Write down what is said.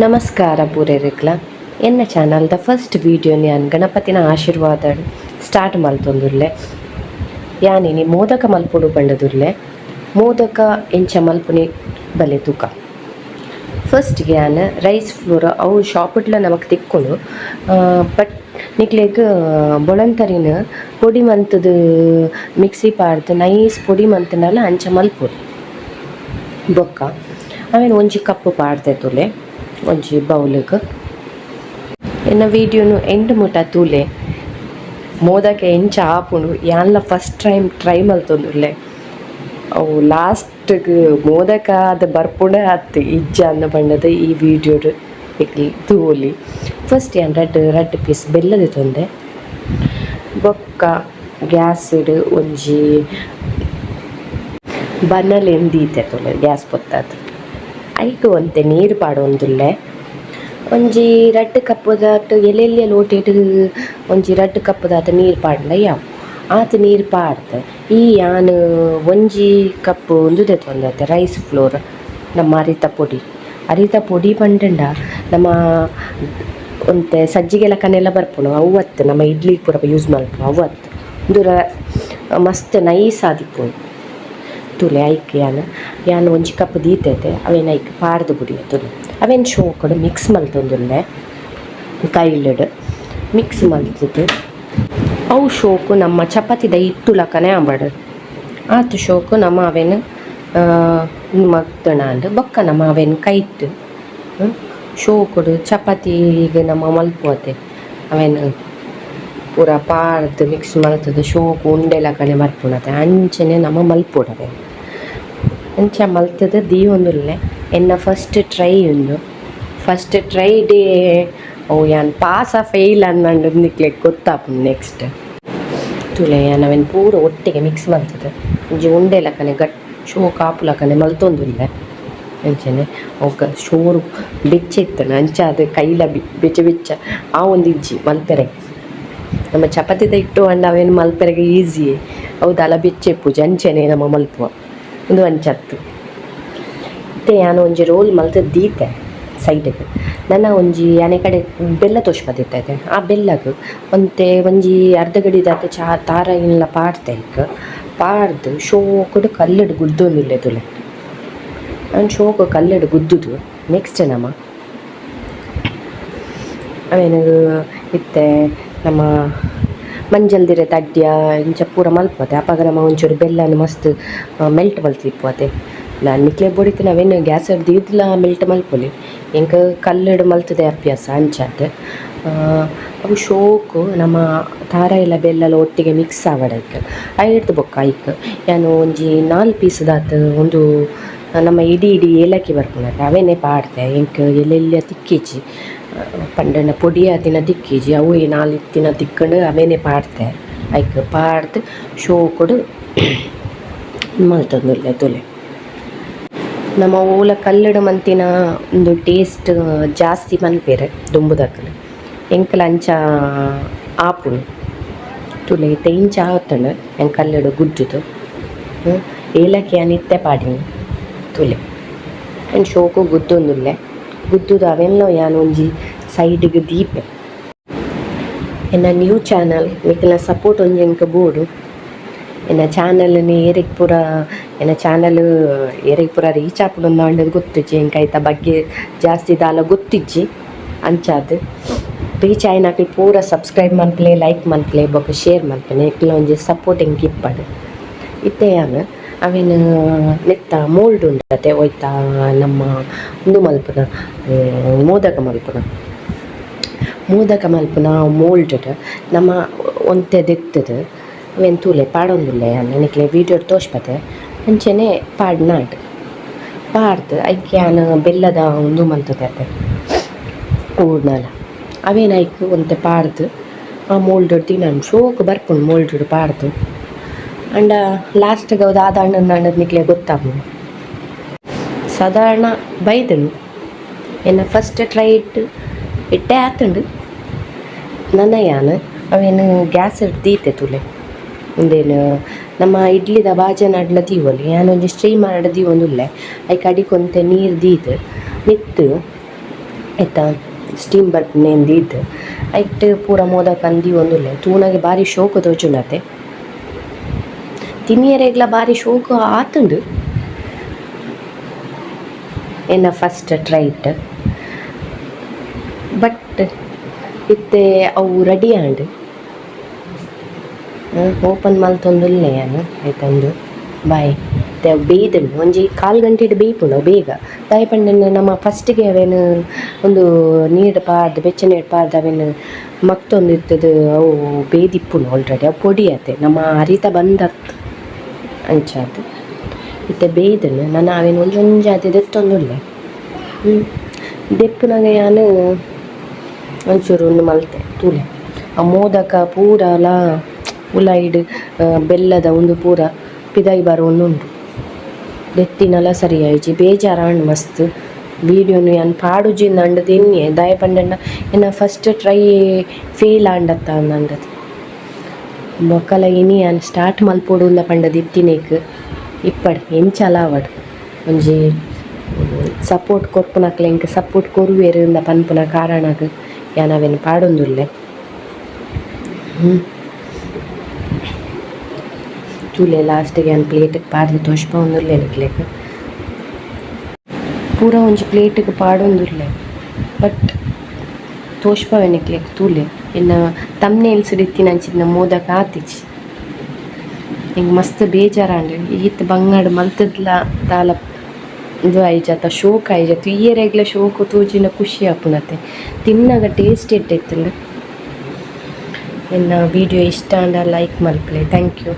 ನಮಸ್ಕಾರ ಪೂರೇರಿಕ್ಲ ಎನ್ನ ಚಾನಲ್ದ first video ನಾನು ಗಣಪತಿನ ಆಶೀರ್ವಾದ ಸ್ಟಾರ್ಟ್ ಮಲ್ತೊಂದುರ್ಲೆ. ಯಾನಿನಿ ಮೋದಕ ಮಲ್ಪುಡು ಬಂಡದುರ್ಲೆ. ಮೋದಕ ಎಂಚ ಮಲ್ಪುನಿ ಬಲೆ ತೂಕ. ಫಸ್ಟ್ ಯಾನ್ ರೈಸ್ ಫ್ಲೋರ್ ಅವು ಶಾಪಿಟ್ಲ ನಮಕ್ ತಿಕ್ಕೊಂಡು ಬಟ್ ನಿಕ್ಲೆಗ್ ಬೊಳಂತರಿನ ಪೊಡಿ ಮಂತದು ಮಿಕ್ಸಿ ಪಾಡ್ದು ನೈಸ್ ಪೊಡಿ ಮಂತನಲ್ಲ ಅಂಚ ಮಲ್ಪುಡು ಬೊಕ್ಕ. ಆಮೇಲೆ ಒಂಜಿ ಕಪ್ ಪಾಡ್ದೆ ತುಲೆ. ಒಂಜಿ ಬೌಲ್ಗ್. ಎನ್ನ ವಿಡಿಯೋನು ಎಂಡ್ ಮುಟ ತೂಲೆ. ಮೋದಕ ಎಂಚ ಆಪುಂಡು ಯಾನ್ಲ ಫಸ್ಟ್ ಟೈಮ್ ಟ್ರೈ ಮಲ್ತೊಂದುಲ್ಲೆ ಅವು ಲಾಸ್ಟ್ಗೆ ಮೋದಕ ಅದು ಬರ್ಪುಂಡ ಅತ್ತು ಇಜ್ಜ ಅನ್ನ ಬಣ್ಣದ ಈ ವಿಡಿಯೋಡ್ ತೂಲಿ. ಫಸ್ಟ್ ಯಾನ್ ರೆಡ್ ರೆಡ್ ಪೀಸ್ ಬೆಲ್ಲದ ತೊಂದೆ. ಬೊಕ್ಕ ಗ್ಯಾಸ್ಡ್ ಒಂಜಿ ಬನ್ನಲ್ ಎಂದೀತೆ ತೊಲೆ ಗ್ಯಾಸ್ ಪೊತ್ತಾದ್ ಐಕ್ ಒಂತೆ ನೀರು ಪಾಡೊಂದುಲ್ಲೆ. ಒಂಜಿ ರಡ್ಡ್ ಕಪ್ಪುದಾಟ್ ಎಲ್ಲೆಲ್ಲೆ ಲೋಟೆಡ್, ಒಂಜಿ ರಡ್ಡ್ ಕಪ್ಪುದಾಟ್ ನೀರು ಪಾಡ್ಲ ಯಾವ್ ಆತ್ ನೀರು ಪಾಡ್ದೆ ಈ ಯಾನ್ ಒಂಜಿ ಕಪ್ ಉಂದುದೆ ತೊಂದತೆ ರೈಸ್ ಫ್ಲೋರ್, ನಮ್ಮ ಅರಿತ ಪೊಡಿ. ಅರಿತ ಪೊಡಿ ಪಂಡಂಡ ನಮ್ಮ ಒಂತೆ ಸಜ್ಜಿಗೆ ಲಕ್ಕನೆಲ್ಲ ಬರ್ಪುಂಡು ಅವತ್ತು ನಮ್ಮ ಇಡ್ಲಿ ಪೂರ ಯೂಸ್ ಮಲ್ಪುನು ಅವತ್ತು ಉಂದುರ ಮಸ್ತ್ ನೈಸ್ ಆದಿಪ್ಪುಂಡು ತುಲೆ ಐಕ್ ಯಾನ್ ಯಾನ್ ಒಂಜಿ ಕಪ್ ದೀತೆತೆ, ಅವೆನ್ ಐಕ್ ಪಾರ್ದ್ ಬುಡಿ ಅವೆನ್ ಶೋಕುಡು ಮಿಕ್ಸ್ ಮಲ್ತೊಂದುಲ್ಲೆ, ಕೈಲ್ಡ್ ಮಿಕ್ಸ್ ಮಲ್ತುದು. ಅವು ಶೋಕು ನಮ್ಮ ಚಪಾತಿದ ಹಿಟ್ಟು ಲಕನೆ ಆಂಬಡು. ಆತು ಶೋಕು ನಮ್ಮ ಅವೆನ್ ಮಗ್ತಣಾಂಡ್ ಬೊಕ್ಕ ನಮ್ಮ ಅವೆನ್ ಕೈಟ್ ಶೋಕುಡು ಚಪಾತಿಗ್ ನಮ್ಮ ಮಲ್ಪುವತೆ, ಅವೆನ್ ಪೂರ ಪಾಡ್ದು ಮಿಕ್ಸ್ ಮಲ್ತುದು ಶೋಕು ಉಂಡೆ ಲಕನೆ ಬರ್ಪುಣತೆ ಅಂಚನೆ ನಮ್ಮ ಮಲ್ಪುಡವೆ ಅಂಚ ಮಲ್ತದ ದೀವೊಂದುಲ್ಲೆ ಎನ್ನ ಫಸ್ಟ್ ಟ್ರೈ ಉಂದು ಫಸ್ಟ್ ಟ್ರೈ ಡೇ ಅವು ಯಾನ್ ಪಾಸ ಫೇಲ್ ಅನ್ನಂಡು ನಿಕ್ಲೆ ಗೊತ್ತಾಪುಂಡು ನೆಕ್ಸ್ಟ್ ತುಲೆ ನಾವೇನು ಪೂರ ಒಟ್ಟಿಗೆ ಮಿಕ್ಸ್ ಮಲ್ತದ ಒಂಜಿ ಉಂಡೆ ಲಕನೆ ಗಟ್ ಶೋ ಕಾಪು ಲಕನೆ ಮಲ್ತೊಂದುಲ್ಲೆ ಅಂಚನೆ ಅವಕ್ಕ ಶೋರು ಬೆಚ್ಚಿತ್ತನ ಅಂಚ ಅದು ಕೈಲ ಬೆಚ್ಚ ಬೆಚ್ಚ ಆ ಒಂದು ಇಜ್ಜಿ ಮಲ್ಪೆರೆ. ನಮ್ಮ ಚಪಾತಿದ ಇಟ್ಟು ಅಂಡ ಅವೇನು ಮಲ್ಪೆರೆಗೆ ಈಸಿ ಅವು ಬೆಚ್ಚೆ ಪೂಜೆ ಅಂಚೆನೆ ನಮ್ಮ ಮಲ್ಪುವ. ಒಂದು ಅಂಚತ್ತು ಮತ್ತೆ ನಾನು ಒಂಜಿ ರೋಲ್ ಮಲ್ತ ದೀತೆ ಸೈಡಿಗೆ. ನನ್ನ ಒಂಜಿ ಆನೆ ಕಡೆ ಬೆಲ್ಲ ತೋಷ್ಪದಿತ್ತೈತೆ ಆ ಬೆಲ್ಲಗ್ ಒಂತೆ ಒಂಜಿ ಅರ್ಧ ಗಡಿದಾತ ಚಾ ತಾರ ಇಲ್ಲ ಪಾಡ್ತೆ ಇಕ್. ಪಾಡ್ದು ಶೋಕಡು ಕಲ್ಲಡು ಗುದ್ದೊಂದಿಲ್ಲೆ ತುಲೆ ನಾನು ಶೋಕ ಕಲ್ಲಡು ಗುದ್ದುದು. ನೆಕ್ಸ್ಟ್ ನಮ್ಮ. ಅವೇನು ಇತ್ತೆ? ನಮ್ಮ ಮಂಜಲ್ದಿರೆ ತಡ್ಯ, ಇಂಚ ಪೂರ ಮಲ್ಪತ್ತೆ ಅಪಾಗ ನಮ್ಮ ಒಂಚೂರು ಬೆಲ್ಲನ ಮಸ್ತ್ ಮೆಲ್ಟ್ ಮಲ್ತಿಪ್ಪತ್ತೆ ನಾನು ನಿಕ್ಲೆ ಬೋಡಿತ್ತು ನಾವೇನು ಗ್ಯಾಸ್ ಹಿಡ್ದಿದ್ಲ ಮೆಲ್ಟ್ ಮಲ್ಪೊಲಿ. ಎಂಕ ಕಲ್ಲಡು ಮಲ್ತದೆ ಅಭ್ಯಾಸ ಅಂಚಾತೆ ಅವು ಶೋಕು, ನಮ್ಮ ತಾರ ಎಲ್ಲ ಬೆಲ್ಲ ಒಟ್ಟಿಗೆ ಮಿಕ್ಸ್ ಆವಡೈಕ್ ಐಡ್ದು ಬೊಕ್ಕ ಐಕ್ ಏನು ಒಂಜಿ ನಾಲ್ ಪೀಸದಾತ ಒಂದು, ನಮ್ಮ ಇಡೀ ಇಡೀ ಏಲಕ್ಕಿ ಬರ್ಪುನತೆ. ಅವೇನೆ ಪಾಡ್ದೆ ಎಂಕ್ ಎಲ್ಲೆಲ್ಲ ತಿಕ್ಕಿಜಿ ಪಂಡನ ಪೊಡಿ ಆತಿನ ತಿಕ್ಕಿಜಿ ಅವು ಈ ನಾಲ್ ಇತ್ತಿನ ತಿಕ್ಕಂಡು ಅವೇನೆ ಪಾಡ್ದೆ ಐಕ್ ಪಾಡ್ದು ಶೋಕುಡು ಮಲ್ತೊಂದುಲ್ಲೆ ತುಲೆ. ನಮ್ಮ ಓಲ ಕಲ್ಲಡ ಮಂತಿನ ಒಂದು ಟೇಸ್ಟ್ ಜಾಸ್ತಿ ಮನ್ಪೇರೆ ದುಂಬುದಕ್ಕಲು ಎಂಕಲ ಅಂಚ ಆಪುಂಡು ತುಲೆ ಇತ್ತೆ ಇಂಚ ಆವತ್ತಂಡು ಎಂಕ್ ಕಲ್ಲಡು ಗುಜ್ಜುದು. ಏಲಕ್ಕಿ ಅನಿತ್ತೆ ಪಾಡಿನಿ. ತುಲೆ. ಎಂಕ್ ಶೋಕು ಗುದ್ದೊಂದುಲ್ಲೆ ಗುದ್ದುದು ಅವೆಲ್ಲ ಯಾನ್ ಒಂಜಿ ಸೈಡ್ಗ್ ದೀಪೆ. ಎನ್ನ ನ್ಯೂ ಚಾನಲ್ ನಿಕ್ಲ ಸಪೋರ್ಟ್ ಒಂಜಿ ಎಂಕ್ ಬೋಡು. ಎನ್ನ ಚಾನಲ್ನಿ ಏರಿಗ್ ಪೂರ, ಎನ್ನ ಚಾನಲ್ ಏರಿಗ್ ಪೂರ ರೀಚ್ ಆಪುಂಡು ಅಂಡದ್ ಗೊತ್ತಿಜ್ಜಿ ಎಂಕ್ ಐತ ಬಗ್ಗೆ ಜಾಸ್ತಿ ದಾಲ ಗೊತ್ತಿಜ್ಜಿ, ಅಂಚಾದ್. ರೀಚ್ ಆಯ್ನಾಕ್ಲ್ ಪೂರ ಸಬ್ಸ್ಕ್ರೈಬ್ ಮನ್ಪಲೆ, ಲೈಕ್ ಮನ್ಪಲೆ, ಬೊಕ ಶೇರ್ ಮನ್ಪನೆ ಇಕ್ಲ ಒಂಜಿ ಸಪೋರ್ಟ್ ಎಂಕ್ ಇಪ್ಪಡ್. ಇತ್ತೆ ಯಾನ್? ಅವೇನು ನೆತ್ತ ಮೋಲ್ಡ್ ಉಂಡತೆ ಒಯ್ತ ನಮ್ಮ ಉಂದು ಮಲ್ಪುನ ಮೋದಕ ಮಲ್ಪುನ. ಮೋದಕ ಮಲ್ಪುನ ಮೋಲ್ಡ್ ನಮ್ಮ ಒಂತೆ ದೆತ್ತದು, ಅವೇನು ತೂಲೆ ಪಾಡೊಂದುಲ್ಲೆ ನನಗೆ ವೀಡಿಯೋ ತೋಜ್ಪತೆ ಅಂಚನೆ ಪಾಡ್ನಾಡ್ ಪಾಡ್ದು ಐಕ್ಯಾನ ಬೆಲ್ಲದ ಉಂದು ಮಲ್ತುದೆತೆ ಊರ್ನಾಲ ಅವೇನು ಐಕ್ ಒಂತೆ ಪಾಡ್ದು, ಆ ಮೋಲ್ಡ್ ತಿನ್ನ ಶೋಕ್ ಬರ್ಪುಂಡು ಮೋಲ್ಡ್ ಪಾಡ್ದು. ಅಂಡ ಲಾಸ್ಟ್ಗೆ ಗೌದ ಆದ ಹಣ್ಣು ಹಣ್ಣದ ನಿಕ್ಲೆ ಗೊತ್ತಾಪುಂಡು ಸಾಧಾರಣ ಬೈದಳು ಎನ್ನ ಫಸ್ಟ್ ಟ್ರೈ ಇಟ್ಟು, ಇಟ್ಟೆ ಆತುಂಡು. ನನ್ನ ಯಾನ್, ಅವೇನು ಗ್ಯಾಸ್ ದೀತೆ ತುಲೆ. ಒಂದೇನು, ನಮ್ಮ ಇಡ್ಲಿದ ಬಾಜನ ಅಡ್ಲ ದೀವೊಲಿ ಯಾನೊಂಜಿ ಸ್ಟೀಮರ್ ಅಡ್ಲ ದೀವೊಂದುಲ್ಲೆ. ಐಕ್ ಅಡಿಕೊಂತೆ ನೀರು ದೀದ್ ನಿತ್ತು. ಆಯ್ತಾ ಸ್ಟೀಮ್ ಬರ್ಪುನೆಂದು ಇದು ಐಟ್ ಪೂರ ಮೋದಕ ಅಂದಿ ಒಂದುಲ್ಲೆ ತೂನಾಗೆ ಬಾರಿ ಶೋಕು ತೋಜುಂಡತೆ ತಿನ್ನಿಯರೆಗ್ಲ ಬಾರಿ ಶೋಕು ಆತುಂಡು ಎನ್ನ ಫಸ್ಟ್ ಟ್ರೈಟ್ ಬಟ್ ಇತ್ತೆ ಅವು ರೆಡಿ ಆಂಡ್. ಓಪನ್ ಮಲ್ತೊಂದುಲ್ಲೆ ನಾನು ಆಯ್ತಂದು. ಬಾಯ್ ಬೇಯ್ದುಂಡು ಒಂಜಿ ಕಾಲು ಗಂಟೆಡ್ ಬೇಯ್ಪುಂಡು ಅವು ಬೇಗ. ತಾಯಿ ಪಂಡ ನಮ್ಮ ಫಸ್ಟಿಗೆ ಅವೇನು, ಒಂದು ನೀರು ಪಾರ್ದು ಬೆಚ್ಚನೀರು ಪಾರ್ದು ಅವೇನು ಮಕ್ತೊಂದು ಇತ್ತದು, ಅವು ಬೇದಿಪ್ಪುಣ ಆಲ್ರೆಡಿ ಅವು ಪೊಡಿ ಆತೆ. ನಮ್ಮ ಅರಿತ ಬಂದತ್. ಅಂಚಾದ್ ಇತ್ತೆ ಬೇಯ್ದನು ನಾನು ಅವೇನು ಒಂಜಿ ಒಂಜಿ ಆತೆ ದೆತ್ತೊಂದುಲ್ಲೆ ದೆಪ್ಪುನಗ ಯಾನು ಒಂಚೂರು ಒಂದು ಮಲ್ತೆ, ತೂಲೆ. ಆ ಮೋದಕ ಪೂರ ಅಲ ಉಲೈಡ್ ಬೆಲ್ಲದ ಒಂದು ಪೂರ ಪಿದಾಯಿ ಬಾರ ಉಂಡು ದೆತ್ತಿನಲ ಆಯ್ಜಿ ಬೇಜಾರಾಂಡ್ ಮಸ್ತ್. ವೀಡಿಯೋನು ಯಾನ್ ಪಾಡುಜಿ ಅಂಡ್ ತಿನ್ನಿ ದಯಪಂಡ ಎನ್ನ ಫಸ್ಟ್ ಟ್ರೈ ಫೇಲ್ ಆಂಡತ್ತ ಅಂದದು ಮೊಕ್ಕಲ ಇನಿ ಯಾನ್ ಸ್ಟಾರ್ಟ್ ಮಲ್ಪೊಡುಂದ ಪಂಡ ದಿತ್ತಿನೇಕ್ ಇಪ್ಪಡ್ ಎಂಚಲ ಅವಡ್ ಒಂಜಿ ಸಪೋರ್ಟ್ ಕೊರ್ಪುನಕ್ಲೆ ಇಂಕ್ ಸಪೋರ್ಟ್ ಕೊರುವೆರಿಂದ ಪನ್ಪುನ ಕಾರಣಗ್ ಯಾನ್ ಅವೆನ್ ಪಾಡೊಂದುಲ್ಲೆ ಹ್ಞೂ ಚೂಲೆ ಲಾಸ್ಟಿಗೆ ಯಾನ್ ಪ್ಲೇಟಿಗೆ ಪಾಡ್ದು ತೋಷ್ಪ ಒಂದುಲ್ಲೆ ನಿಕ್ಲೆಗ್ ಪೂರ ಒಂಜಿ ಪ್ಲೇಟಿಗೆ ಪಾಡೊಂದುಲ್ಲೆ ಬಟ್ ತೋಷ್ಪವೆ ನಿಕ್ಲೆಗ್ ತೂಲೆ. ಇನ್ನ ತಮ್ನೇಲ್ಸ್ ದಿತ್ತಿನಂಚಿನ ಮೋದಕ ಆತಿಜಿ ಎಂಕ್ ಮಸ್ತ್ ಬೇಜಾರಾಂಡ್ ಈತ್ ಬಂಗಾಡ್ ಮಲ್ತದ್ಲ ದಾಲ ಇದು ಐಜಾತ, ಶೋಕ್ ಐಜಾತ. ರೇಗ್ಲ ಶೋಕು ತೂಜಿನ ಖುಷಿ ಆಪುನತೆ ತಿನ್ನಾಗ ಟೇಸ್ಟ್ ಇಟ್ಟಿತ್ತಲ್ಲ ಇನ್ನು ವಿಡಿಯೋ ಇಷ್ಟ ಅಂಡ ಲೈಕ್ ಮಲ್ಪಲೆ ಥ್ಯಾಂಕ್ ಯು